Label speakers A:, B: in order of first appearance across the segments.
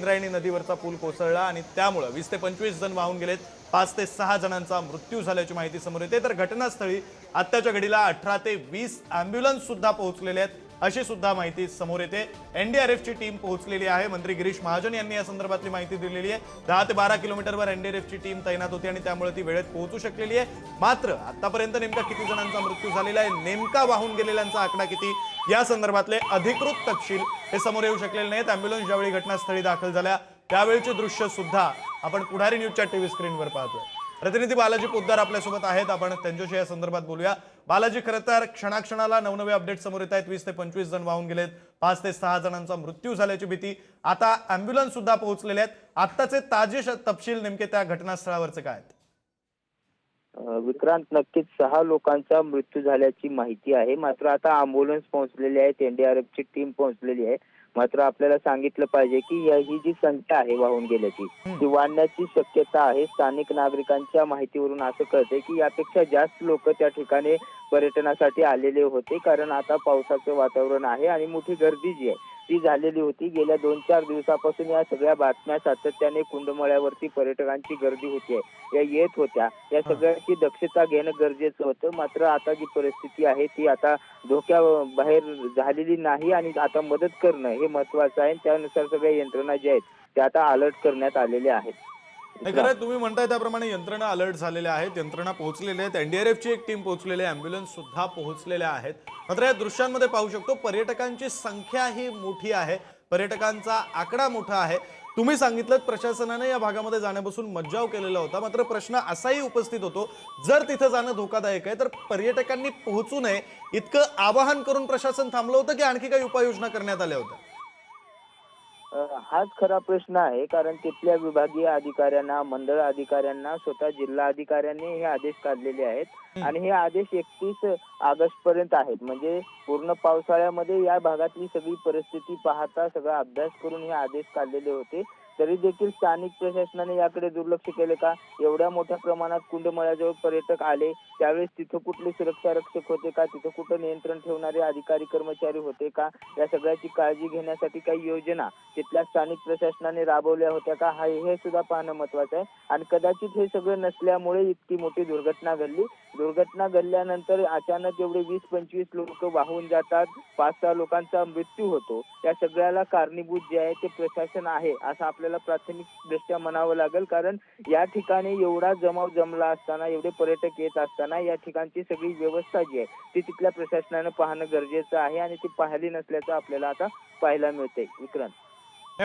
A: इंद्रायणी नदीवरचा पूल कोसळला आणि त्यामुळं वीस ते पंचवीस जण वाहून गेलेत. पाच ते सहा जणांचा मृत्यू झाल्याची माहिती समोर येते. तर घटनास्थळी आत्ताच्या घडीला अठरा ते वीस अँब्युलन्स सुद्धा पोहोचलेले आहेत. अशी सुद्धा माहिती समोर येते. एनडीआरएफची टीम पोहोचलेली आहे. मंत्री गिरीश महाजन यांनी या संदर्भातली माहिती दिलेली आहे. दहा ते बारा किलोमीटरवर एनडीआरएफची टीम तैनात होती आणि त्यामुळे ती वेळेत पोहोचू शकलेली आहे. मात्र आतापर्यंत नेमका किती जणांचा मृत्यू झालेला आहे? नेमका वाहून गेलेल्यांचा आकडा किती? या संदर्भातले अधिकृत तपशील हे समोर येऊ शकलेले नाहीत. अँब्युलन्स ज्यावेळी घटनास्थळी दाखल झाल्या त्यावेळीचे दृश्य सुद्धा आपण पुढारी न्यूजच्या टीव्ही स्क्रीनवर पाहतोय. प्रतिनिधी बालाजी पोद्दार आपल्यासोबत आहेत. आपण त्यांच्याशी या संदर्भात बोलूया. बालाजी खरं तर क्षणाक्षणाला नवनवे अपडेट समोर येत आहेत. वीस ते पंचवीस जण वाहून गेलेत. पाच ते सहा जणांचा मृत्यू झाल्याची भीती. आता अँब्युलन्स सुद्धा पोहोचलेले आहेत. आत्ताचे ताजे तपशील नेमके त्या घटनास्थळावरचे काय आहेत?
B: विक्रांत नक्कीच सहा लोकांचा मृत्यू झाल्याची माहिती आहे. मात्र आता अँब्युलन्स पोहोचलेली आहे एनडीआरएफची टीम पोहोचलेली आहे. मात्र आपल्याला सांगितलं पाहिजे की या- ही जी संख्या आहे वाहून गेल्याची ती वाढण्याची शक्यता आहे. स्थानिक नागरिकांच्या माहितीवरून असं कळतंय की यापेक्षा जास्त लोक त्या ठिकाणी पर्यटनासाठी आलेले होते. कारण आता पावसाचं वातावरण आहे आणि मोठी गर्दी जी आहे ती झालेली होती. गेल्या दोन चार दिवसापासून या सगळ्या बातम्या सातत्याने कुंडमळ्यावरती पर्यटकांची गर्दी होते या येत होत्या. या सगळ्याची दक्षता घेणं गरजेचं होतं. मात्र आता जी परिस्थिती आहे ती आता धोक्या बाहेर झालेली नाही आणि आता मदत करणं हे महत्वाचं आहे. त्यानुसार सगळ्या यंत्रणा ज्या आहेत त्या आता अलर्ट करण्यात आलेल्या आहेत.
A: नाही खरं तुम्ही म्हणताय त्याप्रमाणे यंत्रणा अलर्ट झालेल्या आहेत यंत्रणा पोहोचलेल्या आहेत एनडीआरएफची एक टीम पोहोचलेली आहे अँब्युलन्स सुद्धा पोहोचलेल्या आहेत. मात्र या दृश्यांमध्ये पाहू शकतो पर्यटकांची संख्या ही मोठी आहे पर्यटकांचा आकडा मोठा आहे. तुम्ही सांगितलं प्रशासनाने या भागामध्ये जाण्यापासून मज्जाव केलेला होता मात्र प्रश्न असाही उपस्थित होतो जर तिथं जाणं धोकादायक आहे तर पर्यटकांनी पोहोचू नये इतकं आवाहन करून प्रशासन थांबलं होतं की आणखी काही उपाययोजना करण्यात आल्या होत्या?
B: हाच खरा प्रश्न आहे कारण तिथल्या विभागीय अधिकाऱ्यांना मंडळ अधिकाऱ्यांना स्वतः जिल्हा अधिकाऱ्यांनी हे आदेश काढलेले आहेत. आणि हे आदेश एकतीस ऑगस्ट पर्यंत आहेत. म्हणजे पूर्ण पावसाळ्यामध्ये या भागातली सगळी परिस्थिती पाहता सगळा अभ्यास करून हे आदेश काढलेले होते. तरी देखील स्थानिक प्रशासनाने याकडे दुर्लक्ष केले का? एवढ्या मोठ्या प्रमाणात कुंडमळ्याजवळ पर्यटक आले त्यावेळेस तिथं कुठले सुरक्षा रक्षक होते का? तिथं कुठं नियंत्रण ठेवणारे अधिकारी कर्मचारी होते का? या सगळ्याची काळजी घेण्यासाठी काही योजना तिथल्या स्थानिक प्रशासनाने राबवल्या होत्या का? हा हे सुद्धा पाहणं महत्वाचं आहे. आणि कदाचित हे सगळं नसल्यामुळे इतकी मोठी दुर्घटना घडली. दुर्घटना घडल्यानंतर अचानक एवढे वीस पंचवीस लोक वाहून जातात. पाच सहा लोकांचा मृत्यू होतो. या सगळ्याला कारणीभूत जे आहे ते प्रशासन आहे असं आपल्याला प्राथमिक दृष्ट्या म्हणावं लागेल. कारण या ठिकाणी एवढा जमाव जमला असताना एवढे पर्यटक येत असताना या ठिकाणची सगळी व्यवस्था जी आहे ती तिथल्या प्रशासनानं पाहणं गरजेचं आहे आणि ती पाहिली नसल्याचं आपल्याला आता पाहायला मिळते विक्रांत.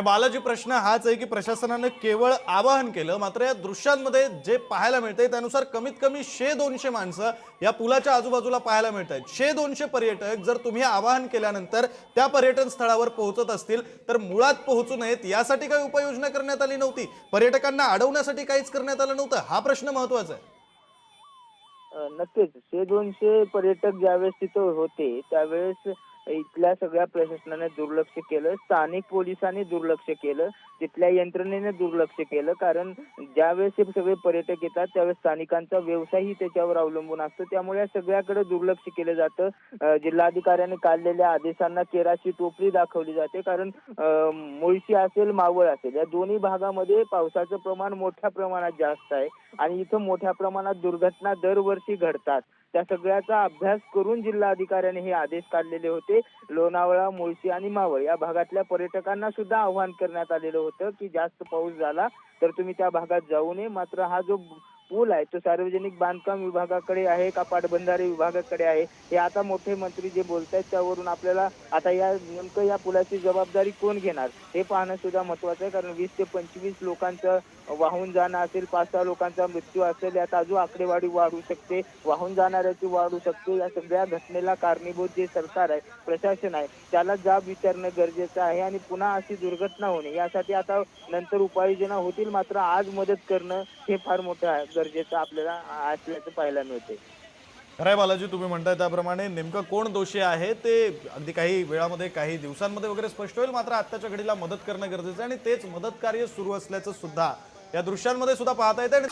A: बालाजी प्रश्न हाच आहे की प्रशासनानं केवळ आवाहन केलं मात्र या दृश्यांमध्ये जे पाहायला मिळतंय त्यानुसार कमीत कमी शे दोनशे माणसं या पुलाच्या आजूबाजूला पाहायला मिळत आहेत शे दोनशे पर्यटक जर तुम्ही आवाहन केल्यानंतर त्या पर्यटन स्थळावर पोहोचत असतील तर मुळात पोहोचू नयेत यासाठी काही उपाययोजना करण्यात आली नव्हती. पर्यटकांना अडवण्यासाठी काहीच करण्यात आलं नव्हतं. हा प्रश्न महत्त्वाचा आहे.
B: नक्कीच. शे दोनशे पर्यटक ज्यावेळेस तिथं होते त्यावेळेस इथल्या सगळ्या प्रशासनाने दुर्लक्ष केलं स्थानिक पोलिसांनी दुर्लक्ष केलं तिथल्या यंत्रणेने दुर्लक्ष केलं कारण ज्यावेळेस हे सगळे पर्यटक येतात त्यावेळेस स्थानिकांचा व्यवसायही त्याच्यावर अवलंबून असतो. त्यामुळे या सगळ्याकडे दुर्लक्ष केलं जातं. जिल्हाधिकाऱ्यांनी काढलेल्या आदेशांना केराची टोपली दाखवली जाते कारण मुळशी असेल मावळ असेल या दोन्ही भागामध्ये पावसाचं प्रमाण मोठ्या प्रमाणात जास्त आहे. आणि इथं मोठ्या प्रमाणात दुर्घटना दरवर्षी घडतात. त्या सगळ्याचा अभ्यास करून जिल्हाधिकाऱ्याने हे आदेश काढलेले होते. लोणावळा मुळशी आणि मावळ या भागातल्या पर्यटकांना सुद्धा आव्हान करण्यात आलेलं होतं की जास्त पाऊस झाला तर तुम्ही त्या भागात जाऊ नये. मात्र हा जो पूल आहे. तो सार्वजनिक बांधकाम विभागाकडे आहे का पाटबंधारे विभागाकडे आहे? हे आता मोठे मंत्री जे बोलतायत त्यावरून आपल्याला आता या नेमकं या पुलाची जबाबदारी कोण घेणार? हे पाहणं सुद्धा महत्वाचं आहे. कारण वीस ते पंचवीस लोकांचं वाहून जाणं असेल पाच सहा लोकांचा मृत्यू असेल यात अजून आकडेवारी वाढू शकते. वाहून जाणाऱ्याची वाढू शकते. या सगळ्या घटनेला कारणीभूत जे सरकार आहे प्रशासन आहे त्याला जाब विचारणं गरजेचं आहे आणि पुन्हा अशी दुर्घटना होणे यासाठी आता नंतर उपाययोजना होतील. मात्र आज मदत करणं हे फार मोठं आहे. गरजेचं आपल्याला असल्याचं पाहायला मिळते.
A: खरंय बालाजी तुम्ही म्हणताय त्याप्रमाणे नेमकं कोण दोषी आहे ते अगदी काही वेळामध्ये काही दिवसांमध्ये वगैरे स्पष्ट होईल. मात्र आत्ताच्या घडीला मदत करणं गरजेचं आहे आणि तेच मदत कार्य सुरू असल्याचं सुद्धा या दृश्यांमध्ये सुद्धा पाहता येतं आणि